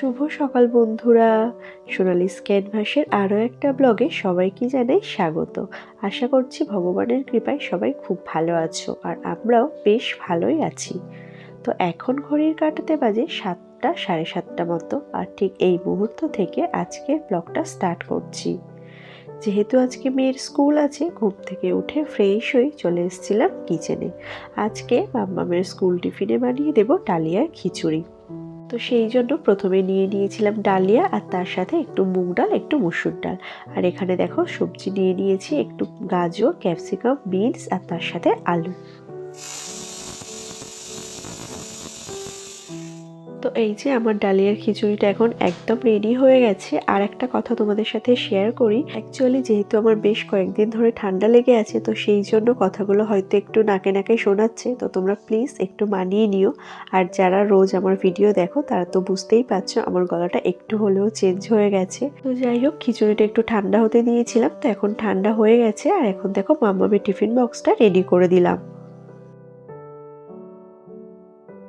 শুভ সকাল, বন্ধুরা। সোনালি ক্যানভাসের আরও একটা ব্লগে সবাইকে জানাই স্বাগত। আশা করছি ভগবানের কৃপায় সবাই খুব ভালো আছো আর আমরাও বেশ ভালোই আছি। তো এখন ঘড়ির কাটাতে বাজে সাতটা, সাড়ে সাতটা মতো আর ঠিক এই মুহূর্ত থেকে আজকে ব্লগটা স্টার্ট করছি। যেহেতু আজকে মেয়ের স্কুল আছে, ঘুম থেকে উঠে ফ্রেশ হয়ে চলে এসেছিলাম কিচেনে। আজকে মাম্মামের স্কুল টিফিনে বানিয়ে দেবো ডালিয়ার খিচুড়ি। তো সেই জন্য প্রথমে নিয়ে নিয়েছিলাম ডালিয়া আর তার সাথে একটু মুগ ডাল, একটু মুসুর ডাল। আর এখানে দেখো সবজি নিয়ে নিয়েছি, একটু গাজর, ক্যাপসিকাম, বিনস আর তার সাথে আলু। তো এই যে আমার ডালিয়ার খিচুড়িটা এখন একদম রেডি হয়ে গেছে। আর একটা কথা তোমাদের সাথে শেয়ার করি। অ্যাকচুয়ালি যেহেতু আমার বেশ কয়েকদিন ধরে ঠান্ডা লেগে আছে, তো সেই জন্য কথাগুলো হয়তো একটু নাকে নাকে শোনাচ্ছে। তো তোমরা প্লিজ একটু মানিয়ে নিও। আর যারা রোজ আমার ভিডিও দেখো, তারা তো বুঝতেই পারছ আমার গলাটা একটু হলেও চেঞ্জ হয়ে গেছে। তো যাই হোক, খিচুড়িটা একটু ঠান্ডা হতে দিয়েছিলাম। তো এখন ঠান্ডা হয়ে গেছে। আর এখন দেখো মাম্মামের টিফিন বক্সটা রেডি করে দিলাম।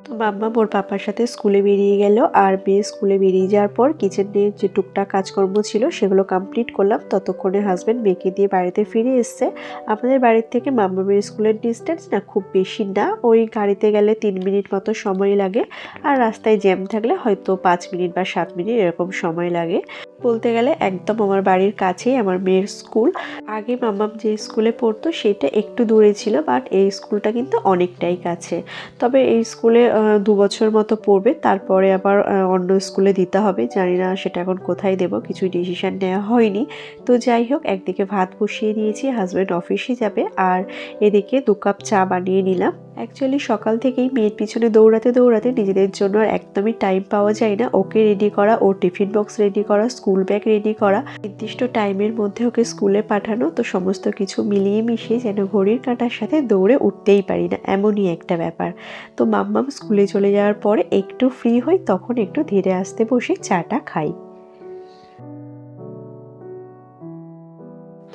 তো বাবা ওর পাপার সাথে স্কুলে বেরিয়ে গেল আর মেয়ে স্কুলে বেরিয়ে যাওয়ার পর কিচেনে যে টুকটাক কাজকর্ম ছিল সেগুলো কমপ্লিট করলাম। ততক্ষণে হাজব্যান্ড মেয়েকে দিয়ে বাড়িতে ফিরে এসছে। আমাদের বাড়ির থেকে মাম্মামের স্কুলের ডিস্টেন্স না খুব বেশি না, ওই গাড়িতে গেলে তিন মিনিট মতো সময় লাগে আর রাস্তায় জ্যাম থাকলে হয়তো পাঁচ মিনিট বা সাত মিনিট এরকম সময় লাগে। বলতে গেলে একদম আমার বাড়ির কাছেই আমার মেয়ের স্কুল। আগে মাম্মাম যে স্কুলে পড়তো সেটা একটু দূরে ছিল, বাট এই স্কুলটা কিন্তু অনেকটাই কাছে। তবে এই স্কুলে দু বছর মতো পড়বে, তারপরে আবার অন্য স্কুলে দিতে হবে। জানি না সেটা এখন কোথায় দেব, কিছু ডিসিশান নেওয়া হয়নি। তো যাই হোক, একদিকে ভাত বসিয়ে দিয়েছি হাজব্যান্ড অফিসে যাবে, আর এদিকে দু কাপ চা বানিয়ে নিলাম। অ্যাকচুয়ালি সকাল থেকেই মেয়ের পিছনে দৌড়াতে দৌড়াতে নিজেদের জন্য আর একদমই টাইম পাওয়া যায় না। ওকে রেডি করা, ওর টিফিন বক্স রেডি করা স্কুল ব্যাগ রেডি করা। নির্দিষ্ট টাইমের মধ্যে ওকে স্কুলে পাঠানো, তো সমস্ত কিছু মিলিয়ে মিশিয়ে যেন ঘড়ির কাঁটার সাথে দৌড়ে উঠতেই পারি না। এমনই একটা ব্যাপার। তো মাম্মাম স্কুলে চলে যাওয়ার পরে একটু ফ্রি হই, তখন একটু ধীরে আসতে বসে চাটা খাই।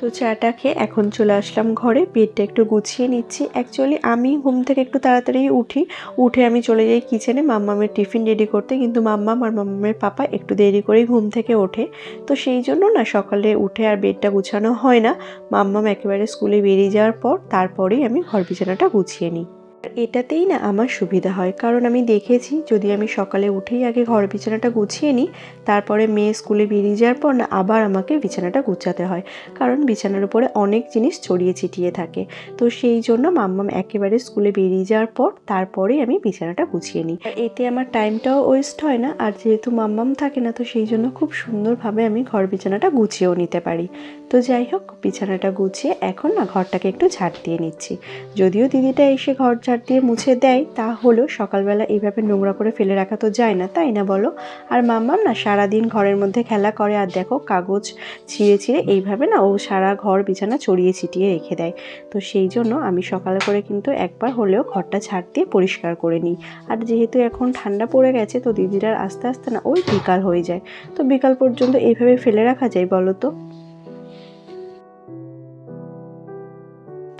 তো চাটা খেয়ে এখন চলে আসলাম ঘরে। বেডটা একটু গুছিয়ে নিচ্ছি। অ্যাকচুয়ালি আমি ঘুম থেকে একটু তাড়াতাড়ি উঠি। উঠে আমি চলে যাই কিচেনে মাম্মামের টিফিন রেডি করতে। কিন্তু মাম্মাম আর মাম্মামের পাপা একটু দেরি করেই ঘুম থেকে ওঠে। তো সেই জন্য না, সকালে উঠে আর বেডটা গুছানো হয় না। মাম্মাম একেবারে স্কুলে বেরিয়ে যাওয়ার পর, তারপরেই আমি ঘর বিছানাটা গুছিয়ে নিই। এটাতেই না আমার সুবিধা হয়। কারণ আমি দেখেছি, যদি আমি সকালে উঠেই আগে ঘর বিছানাটা গুছিয়ে নিই, তারপরে মেয়ে স্কুলে বেরিয়ে যাওয়ার পর না আবার আমাকে বিছানাটা গুছাতে হয়। কারণ বিছানার উপরে অনেক জিনিস ছড়িয়ে ছিটিয়ে থাকে। তো সেই জন্য মাম্মাম একেবারে স্কুলে বেরিয়ে যাওয়ার পর তারপরেই আমি বিছানাটা গুছিয়ে নিই। এতে আমার টাইমটাও ওয়েস্ট হয় না। আর যেহেতু মাম্মাম থাকে না, তো সেই জন্য খুব সুন্দরভাবে আমি ঘর বিছানাটা গুছিয়েও নিতে পারি। তো যাই হোক, বিছানাটা গুছিয়ে এখন না ঘরটাকে একটু ঝাড় দিয়ে নিচ্ছি। যদিও দিদিটা এসে ঘর ঝাড় দিয়ে মুছে দেয়, তা হলেও সকালবেলা এইভাবে নোংরা করে ফেলে রাখা তো যায় না, তাই না বলো? আর মাম্মাম না সারাদিন ঘরের মধ্যে খেলা করে, আর দেখো কাগজ ছিঁড়ে ছিঁড়ে এইভাবে না ও সারা ঘর বিছানা ছড়িয়ে ছিটিয়ে রেখে দেয়। তো সেই জন্য আমি সকালে করে কিন্তু একবার হলেও ঘরটা ছাড় দিয়ে পরিষ্কার করে নিই। আর যেহেতু এখন ঠান্ডা পড়ে গেছে, তো দিদিটার আস্তে আস্তে না ওই বিকাল হয়ে যায়। তো বিকাল পর্যন্ত এইভাবে ফেলে রাখা যায় বলো তো?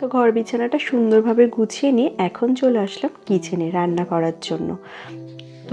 তো ঘর বিছানাটা সুন্দরভাবে গুছিয়ে নিয়ে এখন চলে আসলাম কিচেনে রান্না করার জন্য।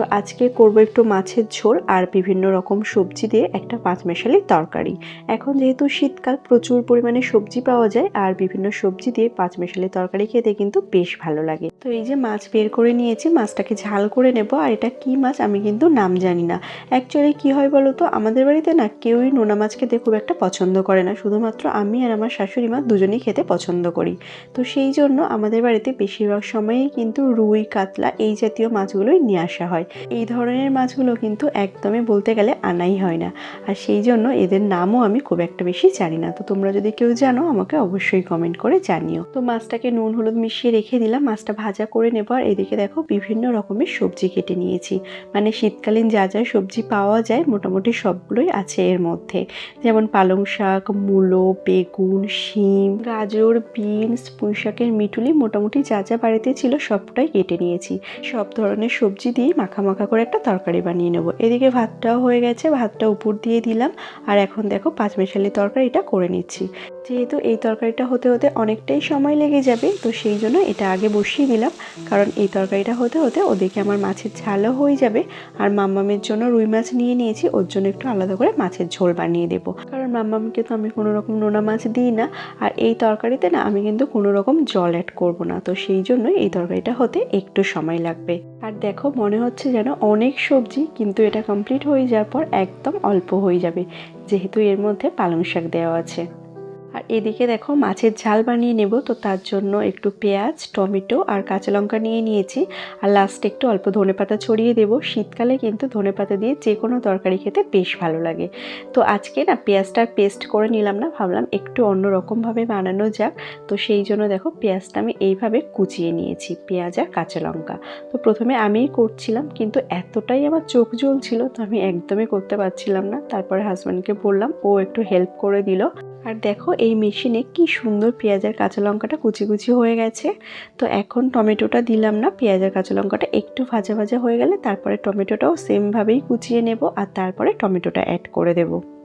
তো আজকে করব একটু মাছের ঝোল আর বিভিন্ন রকম সবজি দিয়ে একটা পাঁচমেশালি তরকারি। এখন যেহেতু শীতকাল, প্রচুর পরিমাণে সবজি পাওয়া যায় আর বিভিন্ন সবজি দিয়ে পাঁচমেশালি তরকারি খেতে কিন্তু বেশ ভালো লাগে। তো এই যে মাছ বের করে নিয়েছি, মাছটাকে ঝাল করে নেব। আর এটা কি মাছ আমি কিন্তু নাম জানি না। অ্যাকচুয়ালি কি হয় বলো তো, আমাদের বাড়িতে না কেউই নোনা মাছ খেতে খুব একটা পছন্দ করে না। শুধুমাত্র আমি আর আমার শাশুড়ি মা দুজনেই খেতে পছন্দ করি। তো সেই জন্য আমাদের বাড়িতে বেশিরভাগ সময়ই কিন্তু রুই, কাতলা এই জাতীয় মাছগুলোই নিয়ে আসা হয়। এই ধরনের মাছগুলো কিন্তু একদমই বলতে গেলে আনাই হয় না। আর সেই জন্য এদের নামও আমি খুব একটা বেশি জানি না। তো তোমরা যদি কেউ জানো, আমাকে অবশ্যই কমেন্ট করে জানিও। তো মাছটাকে নুন, হলুদ মিশিয়ে রেখে দিলাম। মাছটা ভাজা করে নেব। আর এদিকে দেখো, বিভিন্ন রকমের সবজি কেটে নিয়েছি। মানে শীতকালীন যা যা সবজি পাওয়া যায়, মোটামুটি সবগুলোই আছে এর মধ্যে। যেমন পালং শাক, মূলো, বেগুন, শিম, গাজর, বিনস, পুঁই শাকের মিটুলি মোটামুটি যা যা বাড়িতে ছিল সবটাই কেটে নিয়েছি। সব ধরনের সবজি দিয়েই মাখা করে একটা তরকারি বানিয়ে নেব। এদিকে ভাতটাও হয়ে গেছে, ভাতটা উপর দিয়ে দিলাম। আর এখন দেখো পাঁচমেশালি তরকারিটা করে নিচ্ছি। যেহেতু এই তরকারিটা হতে হতে অনেকটাই সময় লেগে যাবে, তো সেই জন্য এটা আগে বসিয়ে দিলাম। কারণ এই তরকারিটা হতে হতে ওদিকে আমার মাছের ঝালও হয়ে যাবে। আর মাম্মামের জন্য রুই মাছ নিয়ে নিয়েছি, ওর জন্য একটু আলাদা করে মাছের ঝোল বানিয়ে দেবো। কারণ মাম্মামকে তো আমি কোনো রকম নোনা মাছ দিই না। আর এই তরকারিতে না আমি কিন্তু কোনো রকম জল অ্যাড করব না। তো সেই জন্যই এই তরকারিটা হতে একটু সময় লাগবে। আর দেখো মনে হচ্ছে যেন অনেক সবজি কিন্তু এটা কমপ্লিট হয়ে যাওয়ার পর একদম অল্প হয়ে যাবে। যেহেতু এর মধ্যে পালং শাক দেওয়া আছে। আর এদিকে দেখো মাছের ঝাল বানিয়ে নেব, তো তার জন্য একটু পেঁয়াজ, টমেটো আর কাঁচা লঙ্কা নিয়ে নিয়েছি। আর লাস্টে একটু অল্প ধনেপাতা ছড়িয়ে দেবো। শীতকালে কিন্তু ধনেপাতা দিয়ে যে কোনো তরকারি খেতে বেশ ভালো লাগে। তো আজকে না পেঁয়াজটার পেস্ট করে নিলাম না, ভাবলাম একটু অন্যরকমভাবে বানানো যাক। তো সেই জন্য দেখো পেঁয়াজটা আমি এইভাবে কুচিয়ে নিয়েছি, পেঁয়াজ আর কাঁচা লঙ্কা। তো প্রথমে আমিই করছিলাম, কিন্তু এতটাই আমার চোখ জ্বলছিল তো আমি একদমই করতে পারছিলাম না। তারপরে হাজব্যান্ডকে বললাম, ও একটু হেল্প করে দিল। আর দেখো এই মেশিনে কি সুন্দর পেঁয়াজের কাঁচা লঙ্কাটা কুচি কুচি হয়ে গেছে। তো এখন টমেটোটা দিলাম না, পেঁয়াজের কাঁচা লঙ্কাটা একটু ভাজা ভাজা হয়ে গেলে তারপরে টমেটোটাও সেমভাবেই কুচিয়ে নেব আর তারপরে টমেটোটা অ্যাড করে দেবো।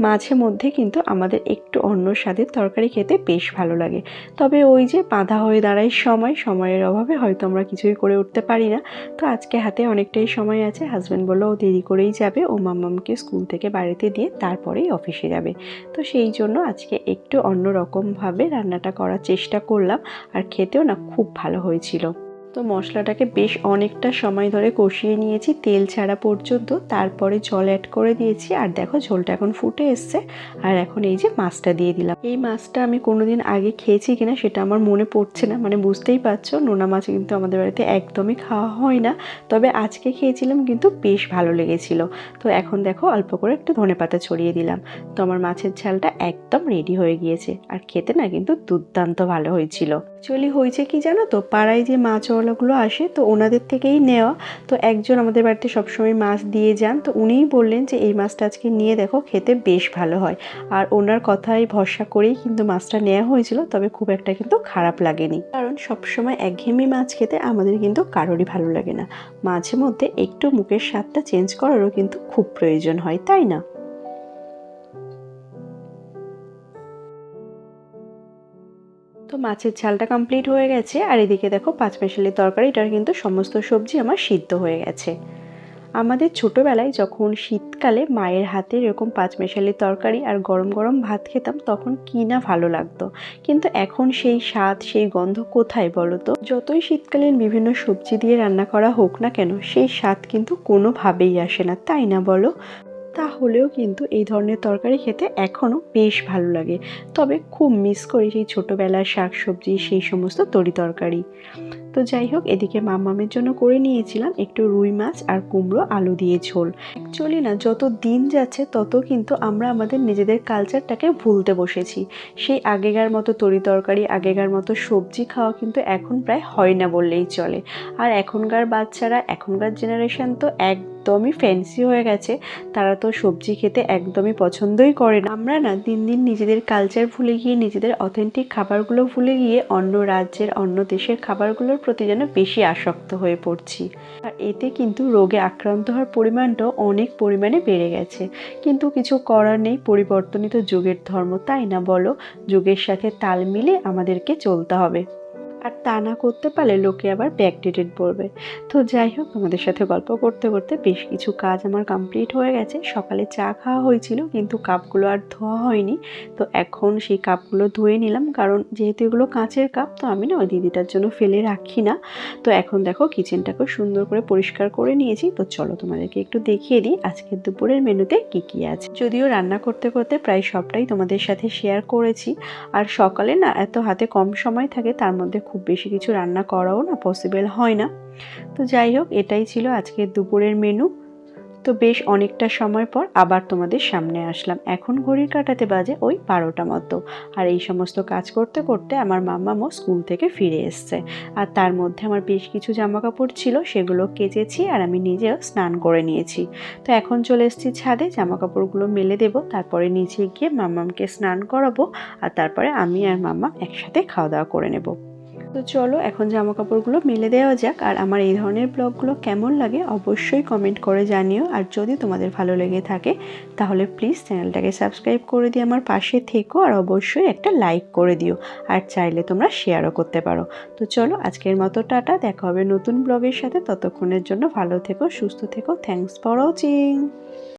মাঝে মধ্যে কিন্তু আমাদের একটু অন্য স্বাদের তরকারি খেতে বেশ ভালো লাগে। তবে ওই যে বাঁধা হয়ে দাঁড়ায় সময়, সময়ের অভাবে হয়তো আমরা কিছুই করে উঠতে পারি না। তো আজকে হাতে অনেকটাই সময় আছে হাজব্যান্ড বলল ও দেরি করেই যাবে, ও মাম্মামকে স্কুল থেকে বাড়িতে দিয়ে তারপরেই অফিসে যাবে। তো সেই জন্য আজকে একটু অন্য রকমভাবে রান্নাটা করার চেষ্টা করলাম, আর খেতেও না খুব ভালো হয়েছিল। তো মশলাটাকে বেশ অনেকটা সময় ধরে কষিয়ে নিয়েছি, তেল ছাড়া পর্যন্ত। তারপরে জল অ্যাড করে দিয়েছি আর দেখো ঝোলটা এখন ফুটে এসছে। আর এখন এই যে মাছটা দিয়ে দিলাম। এই মাছটা আমি কোনোদিন আগে খেয়েছি কিনা সেটা আমার মনে পড়ছে না। মানে বুঝতেই পারছ, নোনা মাছ কিন্তু আমাদের বাড়িতে একদমই খাওয়া হয় না। তবে আজকে খেয়েছিলাম কিন্তু বেশ ভালো লেগেছিল। তো এখন দেখো অল্প করে একটু ধনে পাতা ছড়িয়ে দিলাম। তো আমার মাছের ঝালটা একদম রেডি হয়ে গিয়েছে। আর খেতে না কিন্তু দুর্দান্ত ভালো হয়েছিল। অ্যাকচুয়ালি হয়েছে কি জানো তো? পাড়ায় যে মাছওয়ালাগুলো আসে, তো ওনাদের থেকেই নেওয়া। তো একজন আমাদের বাড়িতে সবসময় মাছ দিয়ে যান। তো উনিই বললেন যে, এই মাছটা আজকে নিয়ে দেখো, খেতে বেশ ভালো হয়। আর ওনার কথাই ভরসা করেই কিন্তু মাছটা নেওয়া হয়েছিল, তবে খুব একটা কিন্তু খারাপ লাগেনি। কারণ সবসময় একঘেয়েমি মাছ খেতে আমাদের কিন্তু কারোরই ভালো লাগে না। মাঝে মধ্যে একটু মুখের স্বাদটা চেঞ্জ করারও কিন্তু খুব প্রয়োজন হয়, তাই না? মাছের ঝালটা কমপ্লিট হয়ে গেছে। আর এদিকে দেখো পাঁচ পাঁচমেশালি তরকারিটার কিন্তু সমস্ত সবজি আমার সিদ্ধ হয়ে গেছে। আমাদের ছোটোবেলায় যখন শীতকালে মায়ের হাতে এরকম পাঁচমেশালি তরকারি আর গরম গরম ভাত খেতাম, তখন কি না ভালো লাগতো। কিন্তু এখন সেই স্বাদ, সেই গন্ধ কোথায় বলো তো? যতই শীতকালীন বিভিন্ন সবজি দিয়ে রান্না করা হোক না কেন, সেই স্বাদ কিন্তু কোনোভাবেই আসে না, তাই না বলো? তাহলেও কিন্তু এই ধরনের তরকারি খেতে এখনও বেশ ভালো লাগে। তবে খুব মিস করি সেই ছোটোবেলার শাক সবজি সেই সমস্ত তরি তরকারি। তো যাই হোক, এদিকে মামামের জন্য করে নিয়েছিলাম একটু রুই মাছ আর কুমড়ো, আলু দিয়ে ঝোল। অ্যাকচুয়ালি না, যত দিন যাচ্ছে, তত কিন্তু আমরা আমাদের নিজেদের কালচারটাকে ভুলতে বসেছি। সেই আগেকার মতো তরি তরকারি, আগেকার মতো সবজি খাওয়া কিন্তু এখন প্রায় হয় না বললেই চলে। আর এখনকার বাচ্চারা, এখনকার জেনারেশান তো একদমই ফ্যান্সি হয়ে গেছে। তারা তো সবজি খেতে একদমই পছন্দই করে না। আমরা না দিন দিন নিজেদের কালচার ভুলে গিয়ে, নিজেদের অথেন্টিক খাবারগুলো ভুলে গিয়ে, অন্য রাজ্যের, অন্য দেশের খাবারগুলোর প্রতি যেন বেশি আসক্ত হয়ে পড়ছি। আর এতে কিন্তু রোগে আক্রান্ত হওয়ার পরিমাণটাও অনেক পরিমাণে বেড়ে গেছে। কিন্তু কিছু করার নেই পরিবর্তনই তো যুগের ধর্ম, তাই না বলো? যুগের সাথে তাল মিলে আমাদেরকে চলতে হবে। আর তা না করতে পারলে লোকে আবার ব্যাকডেটেড বলবে তো যাই হোক, তোমাদের সাথে গল্প করতে করতে বেশ কিছু কাজ আমার কমপ্লিট হয়ে গেছে। সকালে চা খাওয়া হয়েছিল, কিন্তু কাপগুলো আর ধোয়া হয়নি। তো এখন সেই কাপগুলো ধুয়ে নিলাম, কারণ যেহেতু এগুলো কাঁচের কাপ, তো আমি না ওই দিদিটার জন্য ফেলে রাখি না। তো এখন দেখো কিচেনটাকে সুন্দর করে পরিষ্কার করে নিয়েছি। তো চলো তোমাদেরকে একটু দেখিয়ে দিই আজকের দুপুরের মেনুতে কী কী আছে। যদিও রান্না করতে করতে প্রায় সবটাই তোমাদের সাথে শেয়ার করেছি। আর সকালে না এত হাতে কম সময় থাকে, তার মধ্যে খুব বেশি কিছু রান্না করাও না পসিবল হয় না। তো যাই হোক, এটাই ছিল আজকে দুপুরের মেনু তো বেশ অনেকটা সময় পর আবার তোমাদের সামনে আসলাম। এখন ঘড়ির কাটাতে বাজে ওই বারোটা মতো। আর এই সমস্ত কাজ করতে করতে আমার মাম্মামও স্কুল থেকে ফিরে এসছে। আর তার মধ্যে আমার বেশ কিছু জামা কাপড় ছিল, সেগুলো কেচেছি আর আমি নিজেও স্নান করে নিয়েছি। তো এখন চলে এসেছি ছাদে জামা কাপড়গুলো মেলে দেব, তারপরে নিচে গিয়ে মাম্মামকে স্নান করাবো, আর তারপরে আমি আর মাম্মা একসাথে খাওয়া দাওয়া করে নেব। তো চলো এখন জামা কাপড়গুলো মেলে দেওয়া যাক। আর আমার এই ধরনের ব্লগগুলো কেমন লাগে অবশ্যই কমেন্ট করে জানিও। আর যদি তোমাদের ভালো লেগে থাকে, তাহলে প্লিজ চ্যানেলটাকে সাবস্ক্রাইব করে দিয়ে আমার পাশে থেকো। আর অবশ্যই একটা লাইক করে দিও। আর চাইলে তোমরা শেয়ারও করতে পারো। তো চলো আজকের মতো টাটা। দেখা হবে নতুন ব্লগের সাথে। ততক্ষণের জন্য ভালো থেকো, সুস্থ থেকো। Thanks for watching